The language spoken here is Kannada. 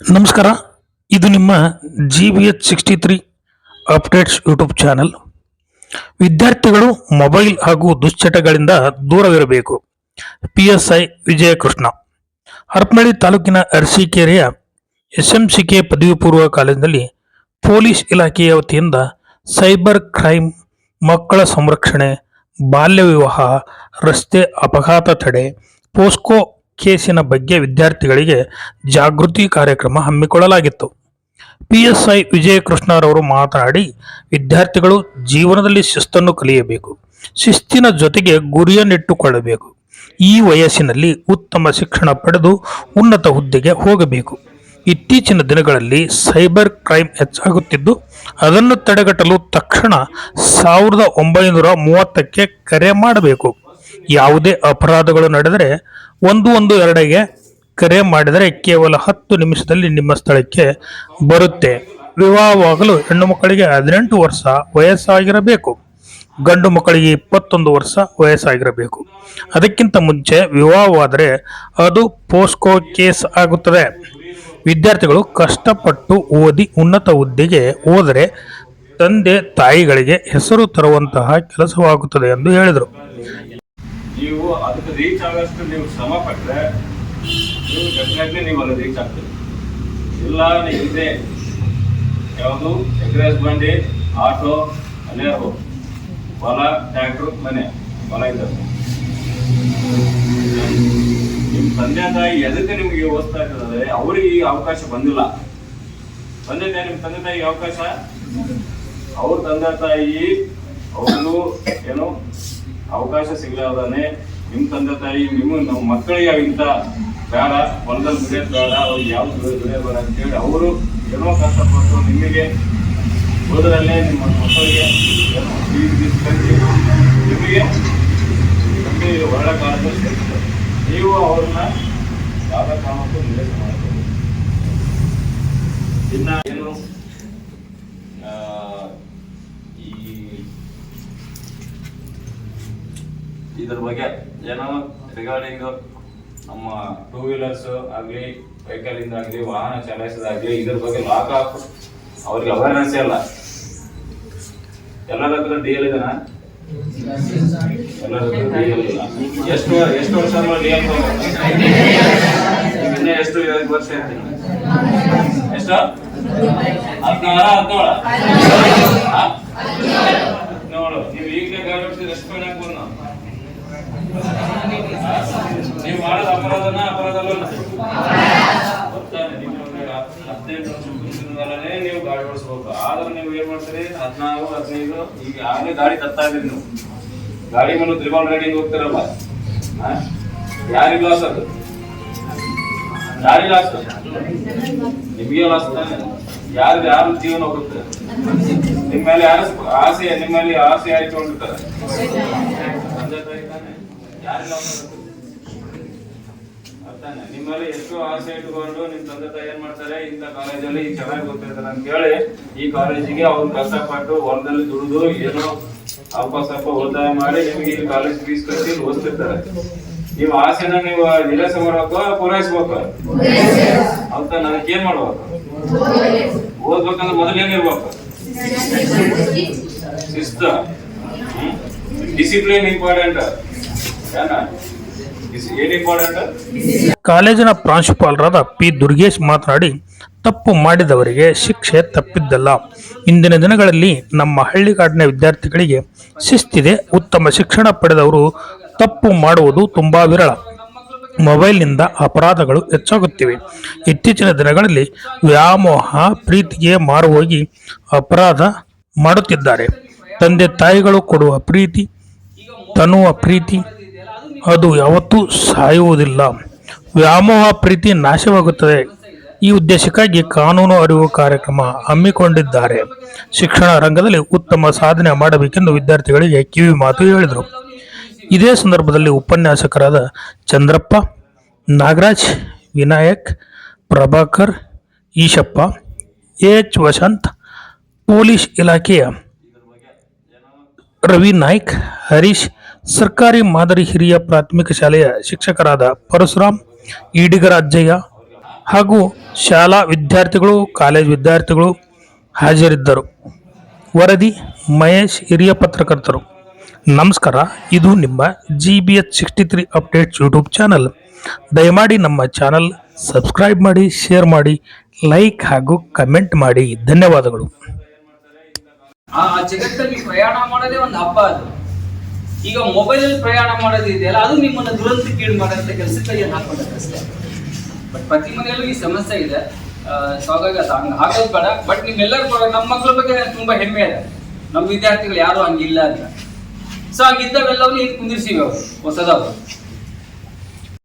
ನಮಸ್ಕಾರ. ಇದು ನಿಮ್ಮ G B H sixty three updates YouTube channel ವಿದ್ಯಾರ್ಥಿಗಳು ಮೊಬೈಲ್ ಹಾಗೂ ದುಶ್ಚಟಗಳಿಂದ ದೂರವಿರಬೇಕು. P S I Vijayakrishna. Harapanahalli ತಾಲೂಕಿನ ಅರಸೀಕೆರೆಯ ಎಸ್ ಎಂ ಸಿ ಕೆ ಪದವಿ ಪೂರ್ವ ಕಾಲೇಜಿನಲ್ಲಿ ಪೊಲೀಸ್ ಇಲಾಖೆಯ ವತಿಯಿಂದ ಸೈಬರ್ ಕ್ರೈಮ್ ಮಕ್ಕಳ ಸಂರಕ್ಷಣೆ, ಬಾಲ್ಯ ವಿವಾಹ, ರಸ್ತೆ ಅಪಘಾತ ತಡೆ, ಪೋಸ್ಕೋ ಕೇಸಿನ ಬಗ್ಗೆ ವಿದ್ಯಾರ್ಥಿಗಳಿಗೆ ಜಾಗೃತಿ ಕಾರ್ಯಕ್ರಮ ಹಮ್ಮಿಕೊಳ್ಳಲಾಗಿತ್ತು. ಪಿಎಸ್ಐ ವಿಜಯಕೃಷ್ಣರವರು ಮಾತನಾಡಿ, ವಿದ್ಯಾರ್ಥಿಗಳು ಜೀವನದಲ್ಲಿ ಶಿಸ್ತನ್ನು ಕಲಿಯಬೇಕು, ಶಿಸ್ತಿನ ಜೊತೆಗೆ ಗುರಿಯನ್ನಿಟ್ಟುಕೊಳ್ಳಬೇಕು. ಈ ವಯಸ್ಸಿನಲ್ಲಿ ಉತ್ತಮ ಶಿಕ್ಷಣ ಪಡೆದು ಉನ್ನತ ಹುದ್ದೆಗೆ ಹೋಗಬೇಕು. ಇತ್ತೀಚಿನ ದಿನಗಳಲ್ಲಿ ಸೈಬರ್ ಕ್ರೈಮ್ ಹೆಚ್ಚಾಗುತ್ತಿದ್ದು, ಅದನ್ನು ತಡೆಗಟ್ಟಲು ತಕ್ಷಣ ಸಾವಿರದ ಒಂಬೈನೂರ ಮೂವತ್ತಕ್ಕೆ ಕರೆ ಮಾಡಬೇಕು. ಯಾವುದೇ ಅಪರಾಧಗಳು ನಡೆದರೆ ಒಂದು ಒಂದು ಎರಡಿಗೆ ಕರೆ ಮಾಡಿದರೆ ಕೇವಲ ಹತ್ತು ನಿಮಿಷದಲ್ಲಿ ನಿಮ್ಮ ಸ್ಥಳಕ್ಕೆ ಬರುತ್ತೆ. ವಿವಾಹವಾಗಲು ಹೆಣ್ಣು ಮಕ್ಕಳಿಗೆ ಹದಿನೆಂಟು ವರ್ಷ ವಯಸ್ಸಾಗಿರಬೇಕು. ಗಂಡು ಮಕ್ಕಳಿಗೆ ಇಪ್ಪತ್ತೊಂದು ವರ್ಷ ವಯಸ್ಸಾಗಿರಬೇಕು. ಅದಕ್ಕಿಂತ ಮುಂಚೆ ವಿವಾಹವಾದರೆ ಅದು ಪೋಸ್ಕೋ ಕೇಸ್ ಆಗುತ್ತದೆ. ವಿದ್ಯಾರ್ಥಿಗಳು ಕಷ್ಟಪಟ್ಟು ಓದಿ ಉನ್ನತ ಹುದ್ದೆಗೆ ಹೋದರೆ ತಂದೆ ತಾಯಿಗಳಿಗೆ ಹೆಸರು ತರುವಂತಹ ಕೆಲಸವಾಗುತ್ತದೆ ಎಂದು ಹೇಳಿದರು. ನೀವು ಅದಕ್ಕೆ ರೀಚ್ ಆಗೋಷ್ಟು ನೀವು ಶ್ರಮ ಪಟ್ಟರೆ ನೀವು ಡೆಫಿನೆಟ್ಲಿ ನೀವು ಅಲ್ಲಿ ರೀಚ್ ಆಗ್ತೀರಿ ಇಲ್ಲ ನೀವು ಇದೆ ಯಾವುದು ಎಗ್ರೆಸ್ ಬಂಡಿ, ಆಟೋ ಅಲ್ಲೇ ಹೊಲ ಟ್ರ್ಯಾಕ್ಟ್ರು ಮನೆ, ಹೊಲ ಇದ್ದಾರೆ ನಿಮ್ಮ ತಂದೆ ತಾಯಿ ಎದಕ್ಕೆ ನಿಮಗೆ ಓದ್ತಾ ಇರ್ತದೆ ಅವ್ರಿಗೆ ಈ ಅವಕಾಶ ಬಂದಿಲ್ಲ. ಬಂದಿದೆ ನಿಮ್ಮ ತಂದೆ ತಾಯಿ ಅವಕಾಶ? ಅವ್ರ ತಂದೆ ತಾಯಿ ಅವರು ಏನು ಅವಕಾಶ ಸಿಗಲಾರ್ದಾನೆ ನಿಮ್ಮ ತಂದೆ ತಾಯಿ, ನಿಮ್ಮ ನಮ್ಮ ಮಕ್ಕಳಿಗೆ ಇಂಥ ಬೇಡ, ಹೊಲದಲ್ಲಿ ದುಡಿಯೋದು ಬೇಡ ಅವ್ರಿಗೆ ಯಾವ್ದು ದುಡಿಯೋದು ಬೇಡ ಅಂತೇಳಿ ಅವರು ಏನೋ ಕಷ್ಟಪಟ್ಟು ನಿಮಗೆ ಓದರಲ್ಲೇ ನಿಮ್ಮ ಮಕ್ಕಳಿಗೆ ಕಟ್ಟಿ ನಿಮಗೆ ನಿಮಗೆ ಒಳ್ಳೆ ಕಾಲದಲ್ಲಿ ಸೇರಿಸ್ತಾರೆ ನೀವು ಅವ್ರನ್ನ ಯಾವುದೇ ಕಾರಣಕ್ಕೂ ನಿವೇಶ ಮಾಡಬೇಕು ಇನ್ನ ಏನು ಆ, ಈ ಇದ್ರ ಬಗ್ಗೆ ಏನೋ ರಿಗಾರ್ಡಿಂಗ್ ನಮ್ಮ ಟೂ ವೀಲರ್ಸ್ ಆಗಲಿ ವೆಹಿಕಲ್ ಇಂದ ಆಗಲಿ, ವಾಹನ ಚಲಾಯಿಸೋದಾಗ್ಲಿ, ಇದ್ರ ಬಗ್ಗೆ ಲಾಕ್ ಆಫ್ ಅವ್ರಿಗೆ ಅವೇರ್ನೆಸ್ ಇಲ್ಲ ಎಲ್ಲರ ಹತ್ರ ಡಿ ಎಲ್ ಇದೆನಾ ಎಷ್ಟು ಎಷ್ಟು ವರ್ಷ ಡಿ ಎಷ್ಟು ವರ್ಷ ಇರ್ತೀನಿ. ಎಷ್ಟು? ಹದಿನಾರ, ಹದಿನೇಳ? ಹದಿನೇಳು. ನೀವು ಈಗಲೇ ಗಾಡಿ ಓಡಿಸಿದ್ರೆ ಎಷ್ಟು ಹಾಕ್ಬೋದು ನಾವು ಮಾಡೋದು ಅಪರಾಧನ ಅಪರಾಧ ಅಲ್ಲಲ್ಲ ಗೊತ್ತಾನೆ ನೀವು ಒಂದು ಹದಿನೆಂಟು ವರ್ಷ ನೀವು ಗಾಡಿ ಓಡಿಸ್ಬೇಕು. ಆದ್ರೆ ನೀವು ಏನ್ ಮಾಡ್ತೀರಿ? ಹದಿನಾರು, ಹದಿನೈದು, ಈಗ ಆಗಲೇ ಗಾಡಿ ತತ್ತಾ ಇದ್ರಿ ನೀವು. ಗಾಡಿ ಮೇಲೆ ತ್ರಿಬಾಲ್ ರೈಡಿಂಗ್ ಹೋಗ್ತಿರಲ್ಲ? ಯಾರಿಗ್ ಲಾಸ್ ಅದು? ಗಾಡಿ ಲಾಸ್ ನಿಮಗೆ ಲಾಸ್ ತಾನೆ. ಯಾರು ಯಾರು ಜೀವನ ಹೋಗುತ್ತೆ? ನಿಮ್ಮ ಮೇಲೆ ಆಸೆ ನಿಮ್ಮಲ್ಲಿ ಮೇಲೆ ಆಸೆ ಆಯ್ತು ನಿಮ್ಮಲ್ಲಿ ಎಷ್ಟು ಆಸೆ ಇಟ್ಕೊಂಡು ನಿಮ್ ತಂದೆ ತಾಯಿ ಏನ್ ಮಾಡ್ತಾರೆ? ಇಂಥ ಕಾಲೇಜಲ್ಲಿ ಚೆನ್ನಾಗಿ ಗೊತ್ತಿರ್ತಾರೆ ಅಂತ ಹೇಳಿ ಈ ಕಾಲೇಜಿಗೆ ಅವ್ರು ಕಷ್ಟಪಟ್ಟು ಹೊಲದಲ್ಲಿ ದುಡಿದು ಏನೋ ಅಲ್ಪ ಸ್ವಲ್ಪ ಉಳಿತಾಯ ಮಾಡಿ ನಿಮ್ಗೆ ಇಲ್ಲಿ ಕಾಲೇಜ್ ಫೀಸ್ ಕಟ್ಟಿ ಇಲ್ಲಿ ಓದಿಸ್ತಿರ್ತಾರೆ ನೀವು ಆಸೆನ ನೀವು ನಿರಾಸ ಮಾಡ್ಬೇಕು, ಪೂರೈಸ್ಬೇಕು. ಅಂತ ನನಗೆ ಏನ್ ಮಾಡ್ಬೇಕು. ಓದ್ಬೇಕಂದ್ರೆ ಮೊದಲೇನಿರ್ಬೇಕು ಶಿಸ್ತ. ಡಿಸಿಪ್ಲಿನ್ ಇಂಪಾರ್ಟೆಂಟ್ ಕಾಲೇಜಿನ ಪ್ರಾಂಶುಪಾಲರಾದ ಪಿ ದುರ್ಗೇಶ್ ಮಾತನಾಡಿ, ತಪ್ಪು ಮಾಡಿದವರಿಗೆ ಶಿಕ್ಷೆ ತಪ್ಪಿದ್ದಲ್ಲ. ಇಂದಿನ ದಿನಗಳಲ್ಲಿ ನಮ್ಮ ಹಳ್ಳಿಗಾಡಿನ ವಿದ್ಯಾರ್ಥಿಗಳಿಗೆ ಶಿಸ್ತಿದೆ, ಉತ್ತಮ ಶಿಕ್ಷಣ ಪಡೆದವರು ತಪ್ಪು ಮಾಡುವುದು ತುಂಬ ವಿರಳ. ಮೊಬೈಲ್ನಿಂದ ಅಪರಾಧಗಳು ಹೆಚ್ಚಾಗುತ್ತಿವೆ. ಇತ್ತೀಚಿನ ದಿನಗಳಲ್ಲಿ ವ್ಯಾಮೋಹ, ಪ್ರೀತಿಗೆ ಮಾರು ಹೋಗಿ ಅಪರಾಧ ಮಾಡುತ್ತಿದ್ದಾರೆ. ತಂದೆ ತಾಯಿಗಳು ಕೊಡುವ ಪ್ರೀತಿ ತನ್ನುವ ಪ್ರೀತಿ ಅದು ಯಾವತ್ತೂ ಸಾಯುವುದಿಲ್ಲ. ವ್ಯಾಮೋಹ ಪ್ರೀತಿ ನಾಶವಾಗುತ್ತದೆ. ಈ ಉದ್ದೇಶಕ್ಕಾಗಿ ಕಾನೂನು ಅರಿವು ಕಾರ್ಯಕ್ರಮ ಹಮ್ಮಿಕೊಂಡಿದ್ದಾರೆ. ಶಿಕ್ಷಣ ರಂಗದಲ್ಲಿ ಉತ್ತಮ ಸಾಧನೆ ಮಾಡಬೇಕೆಂದು ವಿದ್ಯಾರ್ಥಿಗಳಿಗೆ ಕಿವಿ ಮಾತು ಹೇಳಿದರು. ಇದೇ ಸಂದರ್ಭದಲ್ಲಿ ಉಪನ್ಯಾಸಕರಾದ ಚಂದ್ರಪ್ಪ, ನಾಗರಾಜ್, ವಿನಾಯಕ್, ಪ್ರಭಾಕರ್, ಈಶಪ್ಪ, ಎಚ್. ವಸಂತ್, ಪೊಲೀಸ್ ಇಲಾಖೆಯ ರವಿ ನಾಯ್ಕ್, ಹರೀಶ್ ಸರ್ಕಾರಿ ಮಾದರಿ ಹಿರಿಯ ಪ್ರಾಥಮಿಕ ಶಾಲೆಯ ಶಿಕ್ಷಕರಾದ ಪರಶುರಾಮ್ ಈಡಿಗರ ಅಜ್ಜಯ್ಯ ಹಾಗೂ ಶಾಲಾ ವಿದ್ಯಾರ್ಥಿಗಳು, ಕಾಲೇಜ್ ವಿದ್ಯಾರ್ಥಿಗಳು ಹಾಜರಿದ್ದರು. ವರದಿ ಮಹೇಶ್, ಹಿರಿಯ ಪತ್ರಕರ್ತರು. ನಮಸ್ಕಾರ, ಇದು ನಿಮ್ಮ G B H sixty three updates YouTube channel ದಯಮಾಡಿ ನಮ್ಮ ಚಾನಲ್ ಸಬ್ಸ್ಕ್ರೈಬ್ ಮಾಡಿ ಶೇರ್ ಮಾಡಿ ಲೈಕ್ ಹಾಗೂ ಕಮೆಂಟ್ ಮಾಡಿ. ಧನ್ಯವಾದಗಳು. ಜಗತ್ತಲ್ಲಿ ಪ್ರಯಾಣ ಮಾಡೋದೇ ಒಂದು ಹಬ್ಬ ಅದು. ಈಗ ಮೊಬೈಲ್ ಅಲ್ಲಿ ಪ್ರಯಾಣ ಮಾಡೋದು ಇದೆಯಲ್ಲ, ಅದು ನಿಮ್ಮನ್ನ ಕೀಡು ಮಾಡೋಂಥ ಕೆಲಸಕ್ಕೆ ಏನು ಹಾಕೊಂಡಿದೆ ಅಷ್ಟೇ. ಬಟ್ ಪ್ರತಿ ಮನೆಯಲ್ಲೂ ಈ ಸಮಸ್ಯೆ ಇದೆ. ಸೊ ಹಾಗಾಗಿ ಅದು ಹಂಗೆ ಹಾಕೋದು ಬೇಡ. ಬಟ್ ನಿಮ್ಮೆಲ್ಲರೂ ನಮ್ಮ ಮಕ್ಕಳ ಬಗ್ಗೆ ತುಂಬಾ ಹೆಮ್ಮೆ ಇದೆ. ನಮ್ಮ ವಿದ್ಯಾರ್ಥಿಗಳು ಯಾರು ಹಂಗಿಲ್ಲ ಅಂತ. ಸೊ ಹಂಗಿದ್ದಾವೆಲ್ಲವನ್ನೂ ಏನು ಕುಂದಿರ್ಸಿವಿ ಅವರು, ಹೊಸದವರು.